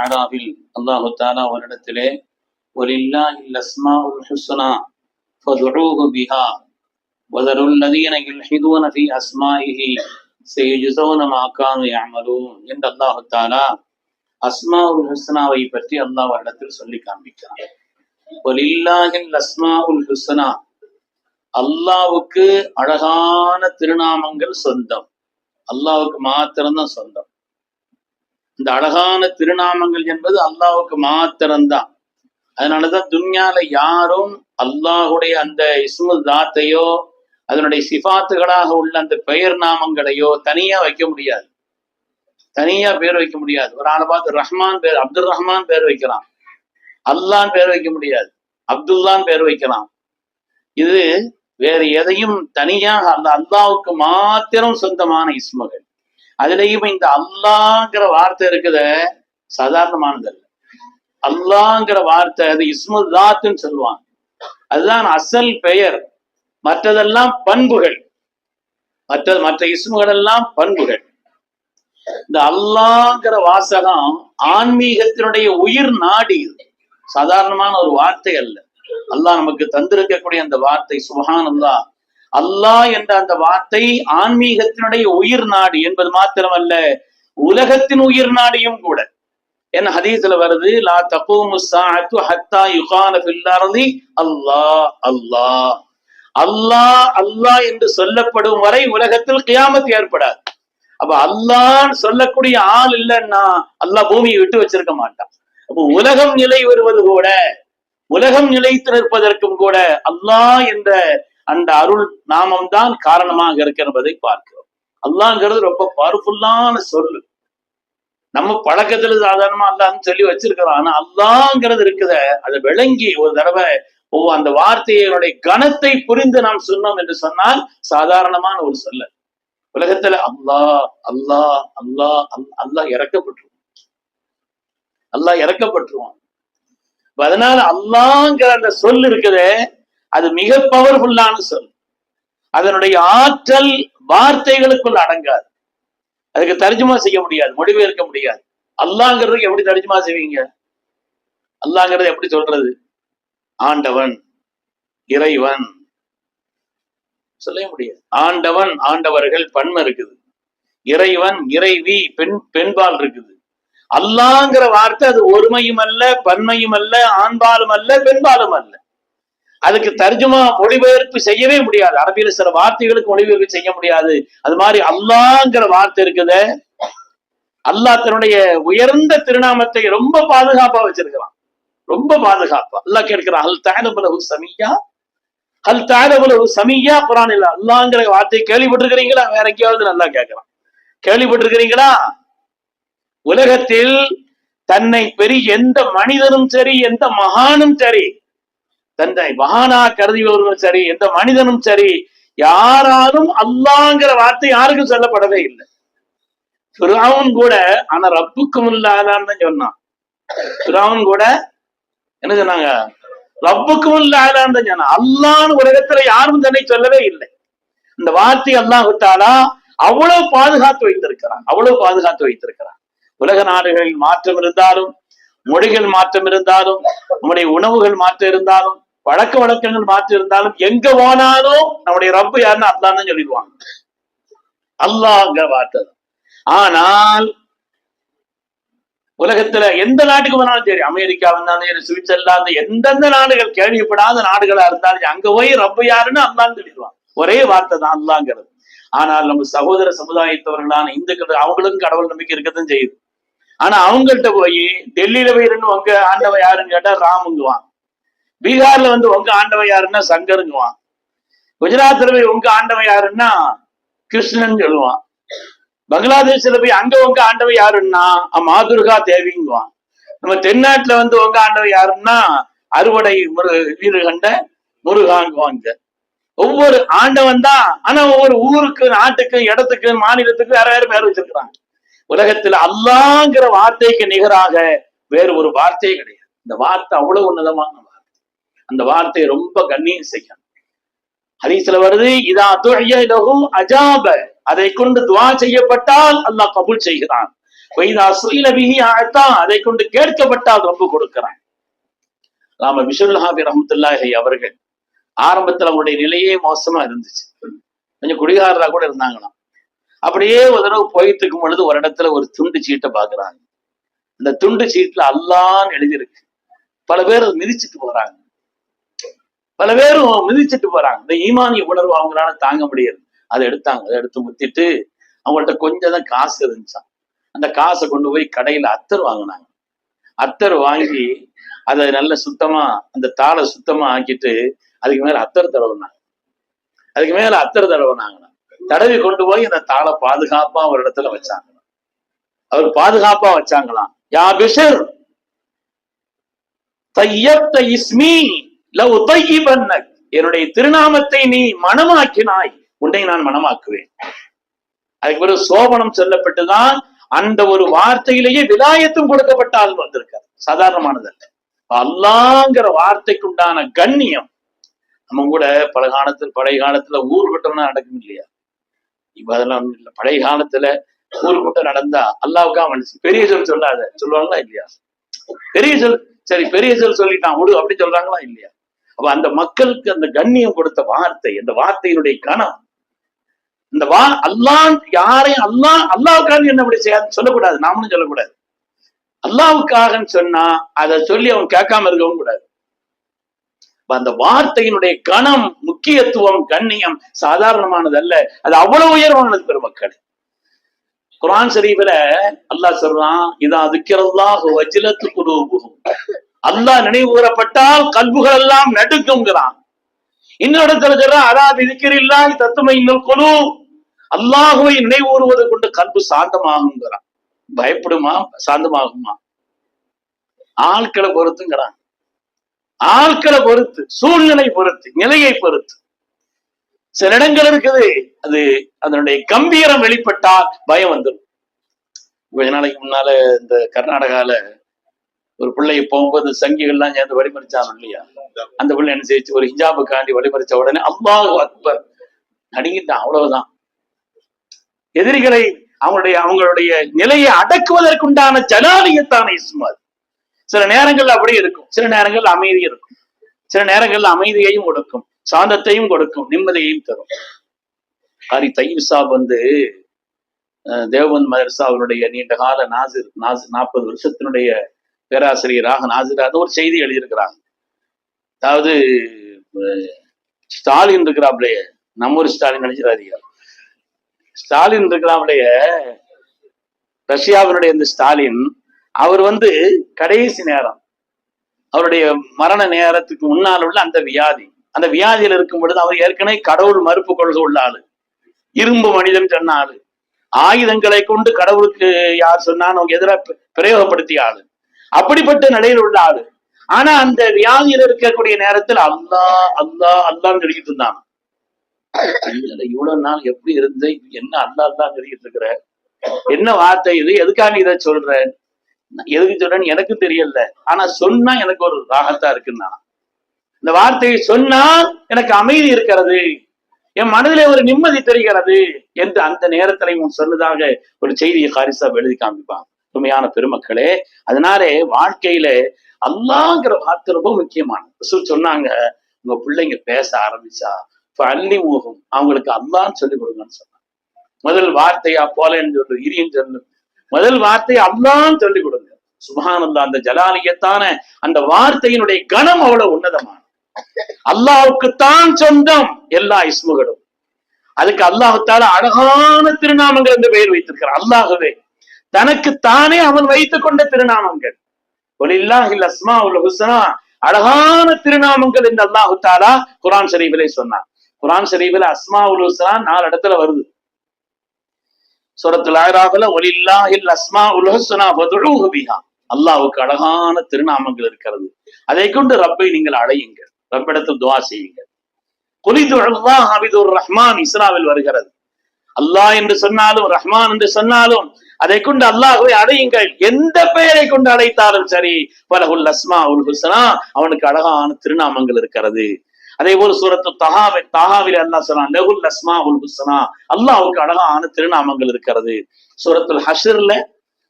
அலாவில் அல்லாஹு தாலா அவரிடத்திலே ஒலில்லா இல்லஸ்மா உல் ஹுஸ்னா ஃபதுஊஹு பிஹா வதருல் லதீன யுல்ஹிதூன ஃபீ அஸ்மாஇஹி செய்யுஜூன மா கானு யஅமலூன் என்று அல்லாஹு தாலா அஸ்மா உல் பற்றி அல்லாஹ் அவரிடத்தில் சொல்லி காண்பிக்கிறான். அல்லாவுக்கு அழகான திருநாமங்கள் சொந்தம். அல்லாவுக்கு மாத்திரம்தான் சொந்தம். இந்த அழகான திருநாமங்கள் என்பது அல்லாவுக்கு மாத்திரம்தான். அதனாலதான் துன்யால யாரும் அல்லாஹுடைய அந்த இஸ்மு தாத்தையோ அதனுடைய சிபாத்துகளாக உள்ள அந்த பெயர் நாமங்களையோ தனியா வைக்க முடியாது. தனியா பேர் வைக்க முடியாது. ஒரு ஆளை பார்த்து ரஹ்மான் பேர் அப்துல் ரஹ்மான் பேர் வைக்கலாம். அல்லான் பேர் வைக்க முடியாது. அப்துல்லான் பேர் வைக்கலாம். இது வேறு எதையும் தனியாக அந்த அல்லாவுக்கு மாத்திரம் சொந்தமான இஸ்மகள். அதுலயும் இந்த அல்லாங்கிற வார்த்தை இருக்குத சாதாரணமானது அல்ல. அல்லாங்கிற வார்த்தை அது இஸ்முல் தாத்துன்னு சொல்லுவாங்க. அதுதான் அசல் பெயர். மற்றதெல்லாம் பண்புகள். மற்ற மற்ற இஸ்முகள் எல்லாம் பண்புகள். இந்த அல்லாங்கிற வாசகம் ஆன்மீகத்தினுடைய உயிர் நாடி சாதாரணமான ஒரு வார்த்தை அல்ல. அல்லாஹ் நமக்கு தந்திருக்கக்கூடிய அந்த வார்த்தை சுபஹான் அல்லா அல்லாஹ் என்ற அந்த வார்த்தை ஆன்மீகத்தினுடைய உயிர் நாடு என்பது மாத்திரமல்ல உலகத்தின் உயிர் நாடியும் கூட. என்ன ஹதீஸ்ல வருது? லா தகூமு சாஅத்து ஹத்தா யுகான ஃபில் அர்தி அல்லாஹ் அல்லாஹ். அல்லாஹ் அல்லாஹ் என்று சொல்லப்படும் வரை உலகத்தில் கியாமத் ஏற்படாது. அப்ப அல்லாஹ் சொல்லக்கூடிய ஆள் இல்லைன்னா அல்லாஹ் பூமியை விட்டு வச்சிருக்க மாட்டான். அப்போ உலகம் நிலை வருவது கூட உலகம் நிலைத்து நிற்பதற்கும் கூட அல்லாஹ் என்ற அந்த அருள் நாமம் தான் காரணமாக இருக்கிறதை பார்க்கிறோம். அல்லாங்கிறது ரொம்ப பவர்ஃபுல்லான சொல்லு. நம்ம பழக்கத்துல சாதாரணமா அல்லான்னு சொல்லி வச்சிருக்கிறோம். ஆனா அல்லாங்கிறது இருக்குத. அதை விளங்கி ஒரு தடவை ஓ அந்த வார்த்தையினுடைய கணத்தை புரிந்து நாம் சொன்னோம் என்று சொன்னால் சாதாரணமான ஒரு சொல்ல. உலகத்துல அல்லாஹ் அல்லாஹ் அல்லாஹ் அல்லாஹ் இறக்கப்பட்டுருவான். அல்லாஹ் இறக்கப்பட்டுருவான். அதனால அல்லாங்கிற அந்த சொல் இருக்குதே அது மிக பவர்ஃபுல்லான சொல் அதனுடைய ஆற்றல் வார்த்தைகளுக்குள் அடங்காது. அதுக்கு தர்ஜுமா செய்ய முடியாது மொழிபெயர்க்க முடியாது. அல்லாங்கிறதுக்கு எப்படி தர்ஜுமா செய்வீங்க? அல்லாங்கிறது எப்படி சொல்றது? ஆண்டவன் இறைவன். சொல்ல முடியாது. ஆண்டவன் ஆண்டவர்கள் பன்மை இருக்குது. இறைவன் இறைவி பெண் பெண்பால் இருக்குது. அல்லாங்கிற வார்த்தை அது ஒருமையும் அல்ல பன்மையும் அல்ல ஆண்பாலும் அல்ல பெண்பாலும் அல்ல. அதுக்கு தர்ஜுமா மொழிபெயர்ப்பு செய்யவே முடியாது. அரபியில சில வார்த்தைகளுக்கு மொழிபெயர்ப்பு செய்ய முடியாது. அது மாதிரி அல்லாங்கிற வார்த்தை இருக்குது. அல்லாஹ் தன்னுடைய உயர்ந்த திருநாமத்தை ரொம்ப பாதுகாப்பா வச்சிருக்கிறான். ரொம்ப பாதுகாப்பா. அல்லாஹ் கேட்கிறான் அல் தானபுலகு சமியா? அல் தானபுலகு சமியா? குரான் இல்ல அல்லாங்கிற வார்த்தை கேள்விப்பட்டிருக்கிறீங்களா? வேற எங்கேயாவது நல்லா கேட்கிறான். கேள்விப்பட்டிருக்கிறீங்களா? உலகத்தில் தன்னை பெரிய எந்த மனிதனும் சரி எந்த மகானும் சரி தன்னை மகானா கருதியவர்களும் சரி எந்த மனிதனும் சரி யாராலும் அல்லாங்கிற வார்த்தை யாருக்கும் சொல்லப்படவே இல்லை. பிராவன் கூட ஆனா ரப்புக்கும் இல்லாதான்னு சொன்னான். பிராவன் கூட என்ன சொன்னாங்க? ரப்புக்கும் இல்லாதான்னு சொன்னான். அல்லான்னு உலகத்துல யாரும் தன்னை சொல்லவே இல்லை. இந்த வார்த்தை அல்லாஹுத்தாலா அவ்வளவு பாதுகாத்து வைத்திருக்கிறான். அவ்வளவு பாதுகாத்து வைத்திருக்கிறான். உலக நாடுகளில் மாற்றம் இருந்தாலும் மொழிகள் மாற்றம் இருந்தாலும் நம்முடைய உணவுகள் மாற்றம் இருந்தாலும் வழக்க வழக்கங்கள் மாற்றி இருந்தாலும் எங்க போனாலும் நம்முடைய ரப்பு யாருன்னு அல்லான்னு சொல்லிடுவாங்க அல்லாங்க வார்த்தை. ஆனால் உலகத்துல எந்த நாட்டுக்கு போனாலும் சரி அமெரிக்கா வந்தாலும் சரி சுவிட்சர்லாந்து எந்தெந்த நாடுகள் கேள்விப்படாத நாடுகளா இருந்தாலும் அங்க போய் ரப்பு யாருன்னு அல்லான்னு சொல்லிடுவாங்க ஒரே வார்த்தை தான் அல்லாங்கிறது ஆனால் நம்ம சகோதர சமுதாயத்தவர்களான இந்துக்கள் அவங்களுக்கும் கடவுள் நம்பிக்கை இருக்கதான் செய்யுது. ஆனா அவங்கள்ட்ட போய் டெல்லியில போய் இருந்து உங்க ஆண்டவ யாருன்னு கேட்டா ராமுங்குவான். பீகார்ல வந்து உங்க ஆண்டவன் யாருன்னா சங்கருங்குவான். குஜராத்ல போய் உங்க ஆண்டவன் யாருன்னா கிருஷ்ணன் சொல்லுவான். பங்களாதேஷ்ல போய் அங்க உங்க ஆண்டவன் யாருன்னா மாதுர்கா தேவிங்குவான். நம்ம தென்னாட்டுல வந்து உங்க ஆண்டவன் யாருன்னா அறுவடை முரு வீரகண்ட முருகாங்குவாங்க ஒவ்வொரு ஆண்டவன் தான் ஆனா ஒவ்வொரு ஊருக்கு நாட்டுக்கு இடத்துக்கு மாநிலத்துக்கு வேற வேற பேர் வச்சிருக்கிறாங்க. உலகத்துல அல்லாங்கிற வார்த்தைக்கு நிகராக வேறு ஒரு வார்த்தையே கிடையாது. இந்த வார்த்தை அவ்வளவு உன்னதமான அந்த வார்த்தையை ரொம்ப கண்ணியம் செய்யணும் ஹதீஸ்ல வருது இதா துழையும் அஜாப. அதை கொண்டு துவா செய்யப்பட்டால் அல்லாஹ் கபூல் செய்கிறான். வைதா சுயில ஆழ்த்தா அதை கொண்டு கேட்கப்பட்டால் ரொம்ப கொடுக்கிறான். நாம விஷுல்லாபி ரஹமத்துல்லாஹி அவர்கள் ஆரம்பத்துல அவங்களுடைய நிலையே மோசமா இருந்துச்சு. கொஞ்சம் குடிகாரரா கூட இருந்தாங்களாம். அப்படியே ஒரு தடவை போயிட்டு இருக்கும் பொழுது ஒரு இடத்துல ஒரு துண்டு சீட்டை பாக்குறாங்க அந்த துண்டு சீட்டுல அல்லான்னு எழுதியிருக்கு. பல பேர் மிதிச்சுட்டு மிதிச்சிட்டு போறாங்க. பல பேரும் மிதிச்சுட்டு போறாங்க. இந்த ஈமானிய உணர்வு அவங்களால தாங்க முடியாது அதை எடுத்தாங்க. அதை எடுத்து முத்திட்டு அவங்கள்ட்ட கொஞ்சம் தான் காசு இருந்துச்சான் அந்த காசை கொண்டு போய் கடையில அத்தர் வாங்கினாங்க. அத்தர் வாங்கி அதை நல்ல சுத்தமா அந்த தாளை சுத்தமா ஆக்கிட்டு அதுக்கு மேல அத்தர் தடவுனாங்க. அதுக்கு மேல அத்தர் தடவுனாங்க. தடவி கொண்டு போய் அந்த தாளை பாதுகாப்பா ஒரு இடத்துல வச்சாங்க அவர் பாதுகாப்பா வச்சாங்களாம். யா பிஷர் தையப்த இஸ்மி என்னுடைய திருநாமத்தை நீ மனமாக்கினாய். உன்னை நான் மனமாக்குவேன். அதுக்கு பிறகு சோபனம் சொல்லப்பட்டுதான் அந்த ஒரு வார்த்தையிலேயே விலாயத்தும் கொடுக்கப்பட்ட ஆள் வந்திருக்கார். சாதாரணமானதல்ல. அல்லாங்கிற வார்த்தைக்குண்டான கண்ணியம் நம்ம கூட பல காலத்தில் பழைய காலத்துல ஊர் கூட்டம்னா நடக்கும் இல்லையா? இப்ப அதெல்லாம் ஒண்ணும் இல்லை. பழைய காலத்துல ஊர் கூட்டம் நடந்தா அல்லாவுக்கா மனுஷன் பெரிய சொல் சொல்லாத. சொல்லுவாங்களா இல்லையா? பெரிய சொல். சரி பெரிய சொல் சொல்லிட்டான். விடு அப்படி சொல்றாங்களா இல்லையா? அப்ப அந்த மக்களுக்கு அந்த கண்ணியம் கொடுத்த வார்த்தை அந்த வார்த்தையினுடைய கணம். இந்த வா அல்லாஹ் யாரையும் அல்லாஹ் அல்லாவுக்காக என்ன அப்படி செய்ய சொல்லக்கூடாது. நாமளும் சொல்லக்கூடாது. அல்லாவுக்காகன்னு சொன்னா அதை சொல்லி அவன் கேட்காம இருக்கவும் கூடாது. அந்த வார்த்தையினுடைய கணம் முக்கியத்துவம் கண்ணியம் சாதாரணமானது அல்ல. அது அவ்வளவு உயர்வானது பெருமக்கள். குரான் ஷரீஃபில அல்லாஹ் சொல்றான் இதான் அதுக்கிறதா வஜ்லத்து குழு அல்லாஹ் நினைவு கூறப்பட்டால் கல்புகள் எல்லாம் நடுக்குங்கிறான் இன்னொரு இடத்துல சொல்றான் அதா தத்துமை இன்னும் குழு அல்லாஹுவை நினைவூறுவது கொண்டு கல்பு சாந்தமாகுங்கிறான் பயப்படுமா? சாந்தமாகுமா? ஆட்களை பொறுத்துங்கிறான். ஆட்களை பொறுத்து சூழ்நிலை பொறுத்து நிலையை பொறுத்து. சில இடங்கள் இருக்குது அது அதனுடைய கம்பீரம் வெளிப்பட்டால் பயம் வந்துடும். கொஞ்ச நாளைக்கு முன்னால இந்த கர்நாடகால ஒரு பிள்ளைய போகும்போது சங்கிகள்லாம் சேர்ந்து வழிமறிச்சாங்க இல்லையா? அந்த பிள்ளை என்ன செய்ச்சு? ஒரு ஹிஜாபுக்காண்டி வழிமறிச்ச உடனே அம்மா அக்பர் நடுங்கிட்டான். அவ்வளவுதான். எதிரிகளை அவங்களுடைய அவங்களுடைய நிலையை அடக்குவதற்குண்டான ஜலாலியத்தான இஸ்மாது சில நேரங்கள் அப்படி இருக்கும். சில நேரங்கள் அமைதி இருக்கும். சில நேரங்கள் அமைதியையும் கொடுக்கும். சாந்தத்தையும் கொடுக்கும். நிம்மதியையும் தரும். ஹரி தையீப் சாப் வந்து அஹ், மதர்சா அவருடைய நீண்ட கால நாசிர் நாசு நாற்பது வருஷத்தினுடைய பேராசிரியராக நாசிராக ஒரு செய்தி எழுதியிருக்கிறாங்க. அதாவது ஸ்டாலின் இருக்கிறாப்லையே நம்ம ஒரு ஸ்டாலின் நினைச்சிடாதீங்க. ஸ்டாலின் இருக்கிறாப்லையே ரஷ்யாவினுடைய இந்த ஸ்டாலின் அவர் வந்து கடைசி நேரம் அவருடைய மரண நேரத்துக்கு முன்னால் உள்ள அந்த வியாதி அந்த வியாதியில் இருக்கும் பொழுது அவர் ஏற்கனவே கடவுள் மறுப்பு கொள்கை உள்ள ஆளு. இரும்பு மனிதன் சொன்ன ஆளு. ஆயுதங்களை கொண்டு கடவுளுக்கு யார் சொன்னான்னு அவங்க எதிராக பிரயோகப்படுத்திய ஆளு. அப்படிப்பட்ட நிலையில் உள்ள ஆளு. ஆனா அந்த வியாதியில இருக்கக்கூடிய நேரத்தில் அல்லா அல்லா அல்லான்னு சொல்லிக்கிட்டு இருந்தான். இவ்வளவு நாள் எப்படி இருந்த என்ன அல்லா அல்லான்னு சொல்லிக்கிட்டு இருக்கிற? என்ன வார்த்தை இது? எதுக்காக இதை சொல்ற? எதுக்கு சொல்றேன்னு எனக்கு தெரியல. ஆனா சொன்னா எனக்கு ஒரு ராகத்தா இருக்குன்னா. இந்த வார்த்தையை சொன்னால் எனக்கு அமைதி இருக்கிறது. என் மனதிலே ஒரு நிம்மதி தெரிகிறது என்று அந்த நேரத்திலையும் சொன்னதாக ஒரு செய்தியை ஹாரிசா எழுதி காமிப்பான். உண்மையான பெருமக்களே அதனாலே வாழ்க்கையில அல்லாங்கிற வார்த்தை ரொம்ப முக்கியமானது. சொன்னாங்க உங்க பிள்ளைங்க பேச ஆரம்பிச்சா அள்ளி ஊகம் அவங்களுக்கு அல்லான்னு சொல்லி கொடுங்கன்னு சொன்னாங்க. முதல் வார்த்தையா போலன்னு சொல்லு இரின்னு சொல்லு. முதல் வார்த்தை அல்லான்னு சொல்லி கொடுங்க. சுபானந்தா அந்த ஜலாலியத்தான அந்த வார்த்தையினுடைய கணம் அவ்வளவு உன்னதமான அல்லாவுக்குத்தான் சொந்தம் எல்லா இஸ்முகளும். அதுக்கு அல்லாஹுத்தால அழகான திருநாமங்கள் என்று பெயர் வைத்திருக்கிறார். அல்லாகவே தனக்கு தானே அவன் வைத்துக் கொண்ட திருநாமங்கள். ஒலில்லாஹில் அஸ்மா உல் ஹுசனா அழகான திருநாமங்கள் என்று அல்லாஹு தாலா குரான் ஷரீஃபிலே சொன்னான். குரான் ஷரீஃபில் அஸ்மா உல் ஹுசனா நாலு இடத்துல வருது. சூரத்துல் ஆயிராஃபில் ஒலில்லாஹில் அஸ்மா உல் ஹுசனா ஃபதுஊஹு அழகான திருநாமங்கள் இருக்கிறது. அதை கொண்டு ரப்பை நீங்கள் அழையுங்கள். ரப்பிடத்தில் துவா செய்யுங்கள். குலிது அல்லாஹ் ரஹ்மான் இஸ்ராவில் வருகிறது. அல்லாஹ் என்று சொன்னாலும் ரஹ்மான் என்று சொன்னாலும் அதை கொண்டு அல்லாஹுவை அடையுங்கள். எந்த பெயரை கொண்டு அடைத்தாலும் சரி பலகுல் அஸ்மா உல் ஹுசனா அவனுக்கு அழகான திருநாமங்கள் இருக்கிறது. அதே போல சூரத்து தஹாவி தஹாவில் அல்லாஹ் சொன்னா நெகுல் அஸ்மா உல் ஹுசனா அல்லாஹுக்கு அழகான திருநாமங்கள் இருக்கிறது. சூரத்துல் ஹஷர்ல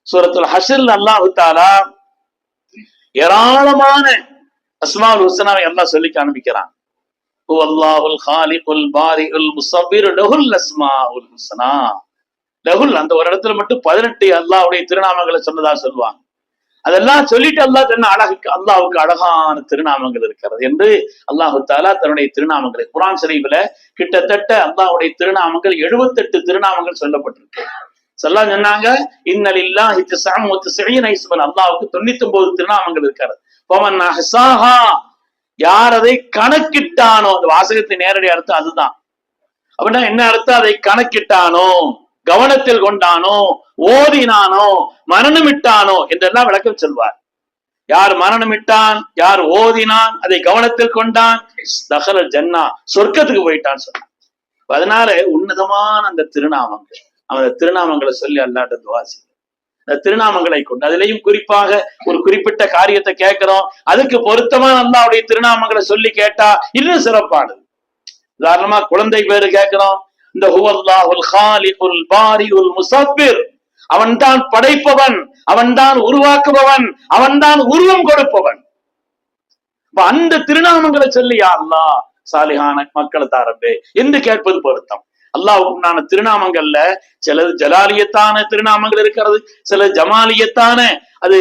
சூரத்துல் ஹஷர் அல்லாஹு தாலா ஏராளமான அஸ்மாவுல் ஹுசனாவை எல்லாம் சொல்லி காண்பிக்கிறான். அல்லாஹுல் ஹாலிகுல் பாரிகுல் லஹுல் அஸ்மாவுல் ஹுஸ்னா. லஹுல் அந்த ஒரு இடத்துல மட்டும் பதினெட்டு அல்லாவுடைய திருநாமங்களை சொன்னதா சொல்லுவாங்க. அதெல்லாம் சொல்லிட்டு அல்லாஹ் தன்னை அழகுக்கு அல்லாஹ்வுக்கு அழகான திருநாமங்கள் இருக்கிறது என்று அல்லாஹு தாலா தன்னுடைய திருநாமங்களை குரான் ஷரீஃபில் கிட்டத்தட்ட அல்லாஹ்வுடைய திருநாமங்கள் எழுபத்தெட்டு திருநாமங்கள் சொல்லப்பட்டிருக்கு. சொல்லா சொன்னாங்க இன்னலில்லா ஹித்து சாமுத்து செழியன் ஐஸ்வன் அல்லாஹுக்கு தொண்ணூத்தி ஒன்பது திருநாமங்கள் இருக்கிறது. பவன் ஹசாஹா யார் அதை கணக்கிட்டானோ? அந்த வாசகத்தை நேரடி அர்த்தம் அதுதான். அப்படின்னா என்ன அர்த்தம்? அதை கணக்கிட்டானோ? கவனத்தில் கொண்டானோ? ஓதினானோ? மரணமிட்டானோ? என்றெல்லாம் விளக்கம் சொல்வார். யார் மரணமிட்டான்? யார் ஓதினான்? அதை கவனத்தில் கொண்டான்? தகல ஜன்னா. சொர்க்கத்துக்கு போயிட்டான் சொன்னான் அதனால உன்னதமான அந்த திருநாமங்கள். அந்த திருநாமங்களை சொல்லி அல்லாட்ட துவாசி திருநாமங்களை கொண்டு. அதுலயும் குறிப்பாக ஒரு குறிப்பிட்ட காரியத்தை கேட்கிறோம். அதுக்கு பொருத்தமான அல்லாவுடைய திருநாமங்களை சொல்லி கேட்டா இன்னும் சிறப்பானது. உதாரணமா குழந்தை பேரு கேட்கிறோம். இந்த ஹுவல்லாஹுல் ஹாலிகுல் பாரிகுல் முசப்பிர் அவன்தான் படைப்பவன் அவன்தான் உருவாக்குபவன் அவன்தான் உருவம் கொடுப்பவன். அந்த திருநாமங்களை சொல்லி அல்லா சாலிஹான மக்களை தாரம்பே என்று கேட்பது பொருத்தம். அல்லாவுக்கு உண்டான திருநாமங்கள்ல சிலது ஜலாலியத்தான திருநாமங்கள் இருக்கிறது சில ஜமாலியத்தான அது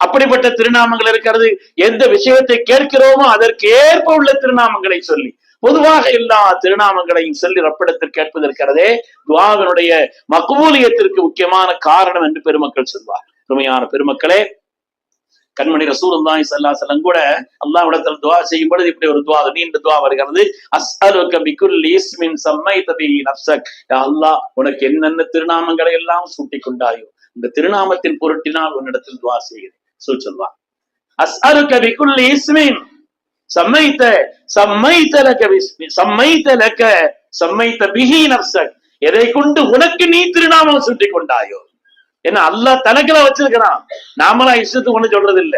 அப்படிப்பட்ட திருநாமங்கள் இருக்கிறது எந்த விஷயத்தை கேட்கிறோமோ அதற்கு ஏற்ப உள்ள திருநாமங்களை சொல்லி பொதுவாக எல்லா திருநாமங்களையும் சொல்லி ரப்பிடத்தில் கேட்பதற்கிறதே துவாவினுடைய மகபூலியத்திற்கு முக்கியமான காரணம் என்று பெருமக்கள் சொல்வார் உண்மையான பெருமக்களே கண்மணி ரசூலுல்லாஹி ஸல்லல்லாஹு அலைஹி கூட அல்லாஹ்விடத்தில் துஆ செய்யும் பொழுது இப்படி ஒரு துஆ நீண்ட துஆ வருகிறது. அஸ்அலுக பிகுல்லி இஸ்மின் சம்மைத பிஹி நஃப்ஸக். யா அல்லாஹ் உனக்கு என்னென்ன திருநாமங்களை எல்லாம் சூட்டி கொண்டாயோ இந்த திருநாமத்தின் பொருட்டினால் உன்னிடத்தில் துஆ செய்கிறேன். சொல் சொல்வான் அஸ்அலுக பிகுல்லி இஸ்மின் சம்மைத்த சம்மைத்த லக பிஸ்மி சம்மைத்த லக சம்மைத்த பிஹி நஃப்ஸக். எதை கொண்டு உனக்கு நீ திருநாமம் சூட்டி கொண்டாயோ ஏன்னா அல்லாஹ் தனக்குல வச்சிருக்கிறான். நாமளா இஷ்டத்துக்கு ஒண்ணு சொல்றது இல்ல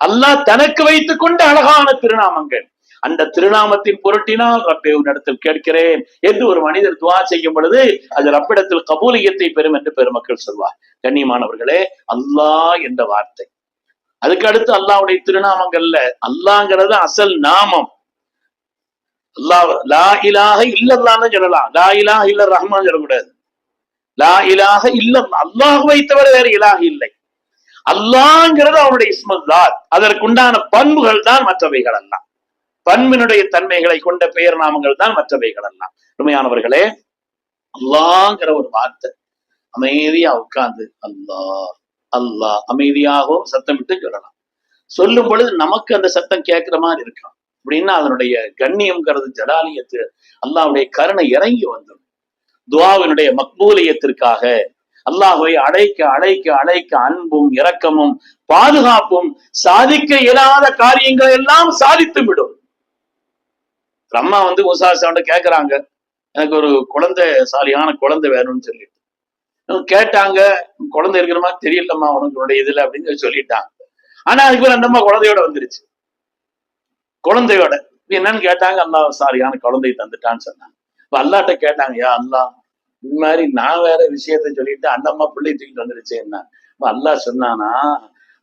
அல்லாஹ் தனக்கு வைத்துக் கொண்ட அழகான திருநாமங்கள். அந்த திருநாமத்தின் பொருட்டினால் ரப்பே உன்னிடத்தில் கேட்கிறேன் என்று ஒரு மனிதர் துவா செய்யும் பொழுது அது ரப்பிடத்தில் கபூலியத்தை பெறும் என்று பெருமக்கள் சொல்வார். கண்ணியமானவர்களே அல்லாஹ் என்ற வார்த்தை. அதுக்கு அடுத்து அல்லாவுடைய திருநாமங்கள்ல அல்லாங்கிறது அசல் நாமம். அல்லாஹ் லா இலாக இல்லல்லான்னு சொல்லலாம். லா இலாக இல்ல ரஹ்மான் சொல்லக்கூடாது. லா இலாக இல்லம் அல்லாஹுவை தவிர வேற இலாக இல்லை. அல்லாங்கிறது அவனுடைய இஸ்மல்லாத் அதற்குண்டான பண்புகள் தான் மற்றவைகள் அல்ல. பண்பினுடைய தன்மைகளை கொண்ட பெயர் நாமங்கள் தான் மற்றவைகள் அல்ல. உண்மையானவர்களே அல்லாங்கிற ஒரு வார்த்தை அமைதியா உட்கார்ந்து அல்லாஹ் அல்லாஹ் அமைதியாகவும் சத்தமிட்டு சொல்லலாம் சொல்லும் பொழுது நமக்கு அந்த சத்தம் கேட்கிற மாதிரி இருக்கும். அப்படின்னா அதனுடைய கண்ணியம்ங்கிறது ஜலாலியத்து அல்லாவுடைய கருணை இறங்கி வந்துடும். துவாவினுடைய மக்பூலியத்திற்காக அல்லாஹுவை அழைக்க அழைக்க அழைக்க அன்பும் இரக்கமும் பாதுகாப்பும் சாதிக்க இயலாத காரியங்கள் எல்லாம் சாதித்து விடும். அம்மா வந்து உசாசாண்ட கேட்கிறாங்க கேக்குறாங்க. எனக்கு ஒரு குழந்தை சாலியான குழந்தை வேணும்னு சொல்லிட்டு. கேட்டாங்க குழந்தை இருக்கிற மாதிரி தெரியலம்மா உனக்கு இதுல அப்படின்னு சொல்லிட்டாங்க. ஆனா அதுக்கு அந்த அம்மா குழந்தையோட வந்துருச்சு. குழந்தையோட. என்னன்னு கேட்டாங்க அல்லா சாரியான குழந்தை தந்துட்டான்னு சொன்னாங்க. இப்ப அல்லாட்ட கேட்டாங்க யா அல்லா இந்த மாதிரி நான் வேற விஷயத்த சொல்லிட்டு அந்த அம்மா பிள்ளை தூக்கிட்டு வந்துருச்சு என்ன? அல்லா சொன்னானா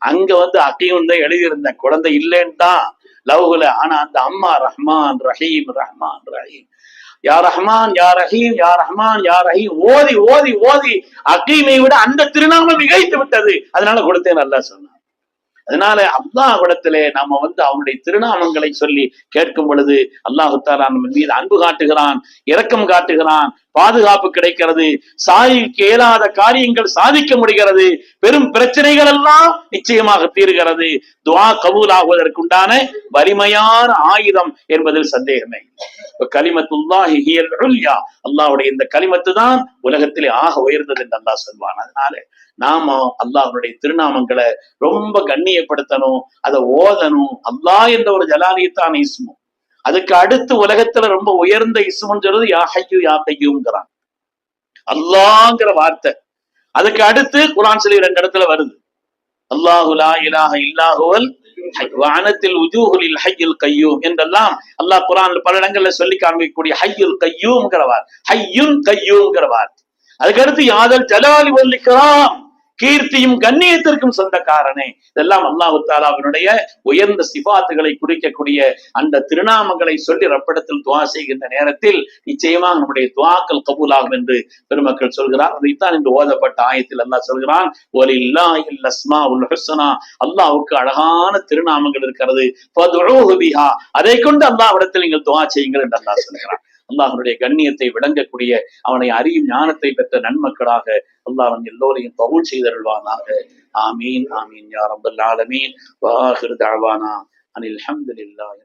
அங்க வந்து அக்கையும் தான் எழுதியிருந்தேன் குழந்தை இல்லைன்னு தான் லவ்ல ஆனா அந்த அம்மா ரஹ்மான் ரஹீம் ரஹ்மான் ரஹீம். யா ரஹ்மான் யா ரஹீம் யா ரஹ்மான் யா ரஹீம். ஓதி ஓதி ஓதி அக்கீமை விட அந்த திருநாமம் மிகைத்து விட்டது. அதனால கொடுத்தேன் நல்லா சொன்னான். அதனால அல்லாஹ்விடத்திலே நாம வந்து அவனுடைய திருநாமங்களை சொல்லி கேட்கும் பொழுது அல்லாஹு தாலா நம்ம மீது அன்பு காட்டுகிறான் இரக்கம் காட்டுகிறான் பாதுகாப்பு கிடைக்கிறது. சாதிக்க இயலாத காரியங்கள் சாதிக்க முடிகிறது. பெரும் பிரச்சனைகள் எல்லாம் நிச்சயமாக தீர்கிறது. துவா கபூல் ஆகுவதற்குண்டான வலிமையான ஆயுதம் என்பதில் சந்தேகமே கலிமத்துல்லாஹி ஹியல் உல்யா. அல்லாஹ்வுடைய இந்த கலிமத்து தான் உலகத்திலே ஆக உயர்ந்தது என்று அல்லாஹ் சொல்வான். அதனால நாம அல்லாஹனுடைய திருநாமங்களை ரொம்ப கண்ணியப்படுத்தணும் அதை ஓதணும். அல்லாஹ் என்ற ஒரு ஜலாலியத்தான இஸ்மு. அதுக்கு அடுத்து உலகத்துல ரொம்ப உயர்ந்த இசுமன் சொல்றது யா ஹையு யா கையுங்கிறான் அல்லாங்கிற வார்த்தை. அதுக்கு அடுத்து குரான் சொல்லி ரெண்டு இடத்துல வருது. அல்லாஹுலா இலாஹ இல்லாஹுவல் வானத்தில் உஜூஹுலில் ஹையுல் கையூம் என்றெல்லாம் அல்லாஹ் குரான் பல இடங்கள்ல சொல்லி காமிக்கக்கூடிய ஹையுல் கையூம்ங்கிற வார் ஹையுன் கையூம்ங்கிற வார்த்தை. அதுக்கடுத்து யாதல் ஜலாலி வல்லிக்கலாம் கீர்த்தியும் கண்ணியத்திற்கும் சொந்தக்காரனே. இதெல்லாம் அல்லாஹு தாலாவினுடைய உயர்ந்த சிபாத்துகளை குறிக்கக்கூடிய அந்த திருநாமங்களை சொல்லி ரப்பிடத்தில் துவா செய்கின்ற நேரத்தில் நிச்சயமாக நம்முடைய துவாக்கள் கபூலாகும் என்று பெருமக்கள் சொல்கிறார். அதைத்தான் இன்று ஓதப்பட்ட ஆயத்தில் அல்லாஹ் சொல்கிறான் ஒலில்லாஹில் அஸ்மாஉல் ஹுஸ்னா. அல்லாவுக்கு அழகான திருநாமங்கள் இருக்கிறது. அதை கொண்டு அல்லாஹ்விடத்தில் நீங்கள் துவா செய்யுங்கள் என்று அல்லாஹ் சொல்கிறான். அல்லாஹனுடைய கண்ணியத்தை விளங்கக்கூடிய அவனை அறியும் ஞானத்தை பெற்ற நன்மக்களாக அல்லாஹன் அவன் எல்லோரையும் பகுல் செய்தருள்வானாக. ஆமீன் ஆமீன் யார் ரப்பல் ஆலமீன். வாஹிர் தாழ்வானா அனில் ஹம்துலில்லாஹி